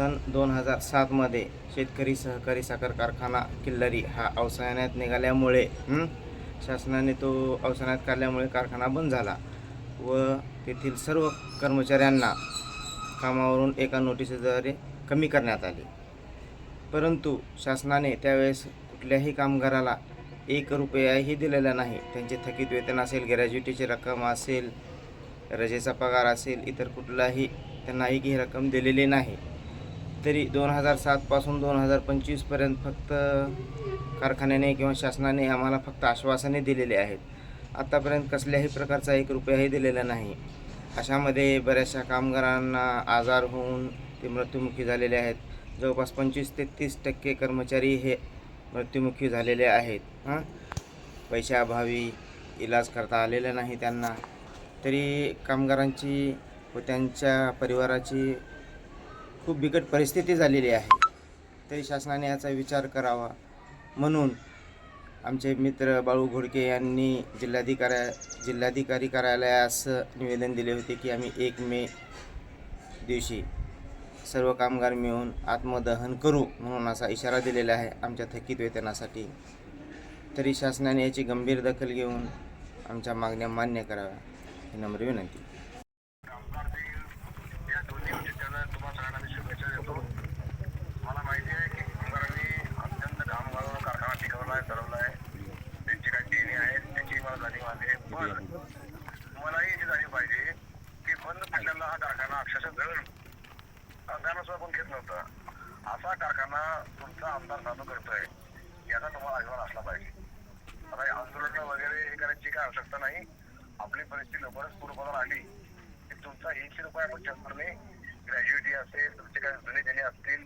सन दोन हजार सातमध्ये शेतकरी सहकारी साखर कारखाना किल्लरी हा अवसायनात निघाल्यामुळे शासनाने तो अवसायनात काढल्यामुळे कारखाना बंद झाला व तेथील सर्व कर्मचाऱ्यांना कामावरून एका नोटिसीद्वारे कमी करण्यात आले. परंतु शासनाने त्यावेळेस कुठल्याही कामगाराला एक रुपयाही दिलेला नाही. त्यांचे थकीत वेतन असेल ग्रॅज्युटीची रक्कम असेल रजेचा पगार असेल इतर कुठलाही त्यांना ही रक्कम दिलेली नाही. तरी दोन हजार सातपासून दोन हजार पंचवीसपर्यंत फक्त कारखान्याने किंवा शासनाने आम्हाला फक्त आश्वासने दिलेले आहेत. आत्तापर्यंत कसल्याही प्रकारचा एक रुपयाही दिलेला नाही. अशामध्ये बऱ्याचशा कामगारांना आजार होऊन ते मृत्युमुखी झालेले आहेत. जवळपास पंचवीस ते तीस टक्के कर्मचारी हे मृत्युमुखी झालेले आहेत. हां? पैशाअभावी इलाज करता आलेला नाही त्यांना. तरी कामगारांची व त्यांच्या परिवाराची खूप बिकट परिस्थिती झालेली आहे. तरी शासनाने याचा विचार करावा म्हणून आमचे मित्र बाळू घोडके यांनी जिल्हाधिकाऱ्या जिल्हाधिकारी कार्यालयास निवेदन दिले होते की आम्ही एक मे दिवशी सर्व कामगार मिळून आत्मदहन करू म्हणून असा इशारा दिलेला आहे आमच्या थकीत वेतनासाठी. तरी शासनाने याची गंभीर दखल घेऊन आमच्या मागण्या मान्य कराव्या ही नम्र विनंती या दोन्ही उद्देशानं तुम्हाला सगळ्यांना मी शुभेच्छा देतो मला माहिती आहे की कामगारांनी अत्यंत घाम घालून कारखाना टिकवला आहे ठरवला आहे त्यांची काही देणी आहेत त्याची मला जाणीव आहे. पण मलाही याची जाणीव पाहिजे. की बंद पडलेला हा कारखाना अक्षरशः जळण अंगानं सुद्धा कोण घेत नव्हतं. असा कारखाना तुमचा आमदार चालू करतोय. याचा तुम्हाला अभिमान असला पाहिजे. आता आंदोलन वगैरे हे करायची काय आवश्यकता नाही. आपली परिस्थिती लवकरच पूर्वपदावर आली की तुमचा एकशे रुपये आपण चक्कर नाही ग्रॅज्युएटी असेल तुमचे काही जुने देणे असतील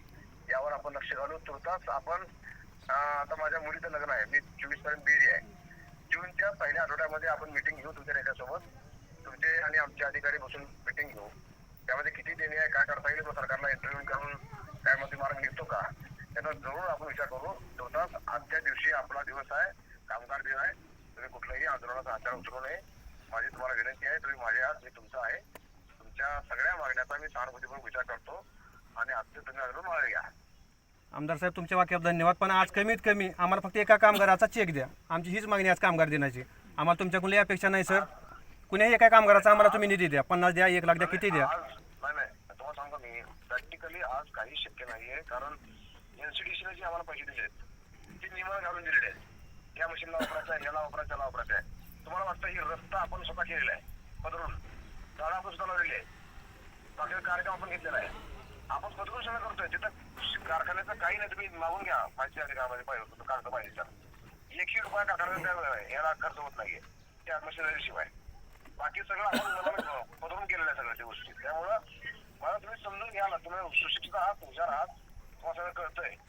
यावर आपण लक्ष घालू तुर्तास आपण आता माझ्या मुलीचं लग्न आहे. मी चोवीसपर्यंत बिझी आहे. जूनच्या पहिल्या आठवड्यामध्ये आपण मिटिंग घेऊ तुमच्या नेत्यासोबत तुमचे आणि आमचे अधिकारी बसून मिटिंग घेऊ. त्यामध्ये किती देणे आहे काय करता येईल सरकारला इंटरव्ह्यू करून काय मध्ये मार्ग निघतो का? त्याचा जरूर आपण विचार करू. तुर्तास आजच्या दिवशी आपला दिवस आहे कामगार दिन आहे. तुम्ही कुठल्याही आंदोलनाचा हाताळ उचलू नये. माझी तुम्हाला विनंती आहे तुम्ही माझे आहात मी तुमचा आहे. तुमच्या सगळ्या मागण्याचा मी सहानुभूतीपूर्वक विचार करतो. आणि आजचे तुम्ही आंदोलन मागे घ्या. आमदार साहेब तुमच्या वाक्यात धन्यवाद. पण आज कमीत कमी आम्हाला फक्त एका कामगाराचा चेक द्या. आमची हीच मागणी आज कामगार देण्याची आम्हाला तुमच्याकडून लई अपेक्षा नाही सर. कुणीही एका कामगाराचा आम्हाला तुम्ही निधी द्या. पन्नास द्या एक लाख द्या किती द्या? नाही नाही. तुम्हाला सांगतो मी प्रॅक्टिकली आज काही शक्य नाहीये. कारण एनसीडीसीने जे आम्हाला पैसे दिलेत ते नियमाने घालून दिलेले आहेत. या मशीनला वापरायचं आहे याला वापरायचं त्याला वापरायचं आहे. तुम्हाला वाटतं ही रस्ता आपण स्वतः केलेला आहे? पदरून. झाडं आपण स्वतः लावलेली आहे बाकी कार्यक्रम आपण घेतलेला आहे. आपण सगळं करतोय. तिथं कारखान्याचं काही नाही तुम्ही मागून घ्या. पाचशे अधिकारामध्ये पाहिजे होतं कागद पाहिजे. एकशे रुपया कारखान्याचा आहे? याला खर्च होत नाहीये. त्या मशिनरी शिवाय. बाकी सगळं आपण पदरून केलेलं आहे सगळ्या गोष्टी. त्यामुळं मला तुम्ही समजून घ्या ना. तुम्ही सुशिक्षित आहात हुशार आहात.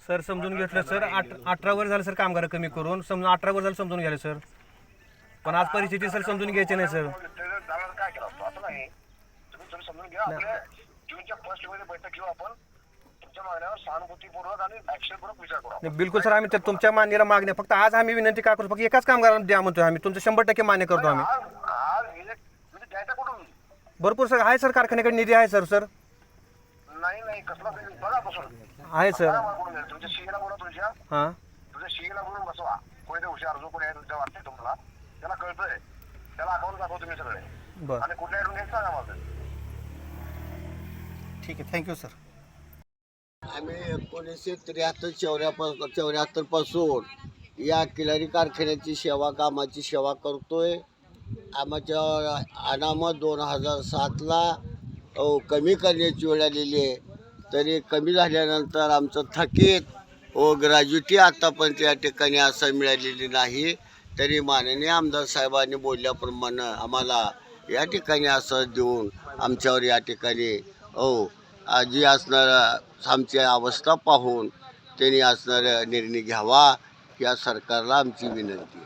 सर समजून घेतलं सर. अठरा वर झालं सर कामगार कमी करून. समजून अठरा वर झालं समजून घ्यायला सर. पण आज परिस्थिती सर समजून घ्यायची नाही सर. काय केलं असतो? असं नाही. तुम्ही समजून घ्या जूनच्या फर्स्टमध्ये बैठक घेऊ आपण. तुमच्या मागण्यावर सहानुभूतीपूर्वक आणि विचार करू. नाही, बिलकुल सर आम्ही तुमच्या मान्याला मागण्या फक्त आज आम्ही विनंती काय करतो फक्त एकाच कामगारांना द्या म्हणतोय आम्ही. तुमचं शंभर टक्के मान्य करतो आम्ही. आज आज म्हणजे द्यायचा कुठून? भरपूर सर आहे सर कारखान्याकडे निधी आहे सर सर. नाही नाही कसला तरी बघा बसून. आहे सर. बघा. तुमच्या सीएला बोला तुमच्या. हां. तुझ्या सीएला बोलून बसवा. कोणी ते हुशार जो कोणी आहे तुमच्या वाटते तुम्हाला. त्याला कळतंय. त्याला अकाउंट दाखव तुम्ही सगळे. बरं. आणि कुठल्या ऍडून घ्यायचं सांगा मला ठीक आहे. थँक्यू सर आम्ही एकोणीसशे त्र्याहत्तर चौऱ्यापासून चौऱ्याहत्तरपासून या किलारी कारखान्याची सेवा कामाची सेवा करतोय. आमच्या अनामत दोन हजार सातला कमी करण्याची वेळ आलेली आहे. तरी कमी झाल्यानंतर आमचं थकीत व ग्रॅज्युटी आत्तापर्यंत या ठिकाणी असं मिळालेली नाही. तरी माननीय आमदार साहेबांनी बोलल्याप्रमाणे आम्हाला या ठिकाणी असं देऊन आमच्यावर या ठिकाणी हो जी असणारा आमची अवस्था पाहून त्यांनी असणारा निर्णय घ्यावा या सरकारला आमची विनंती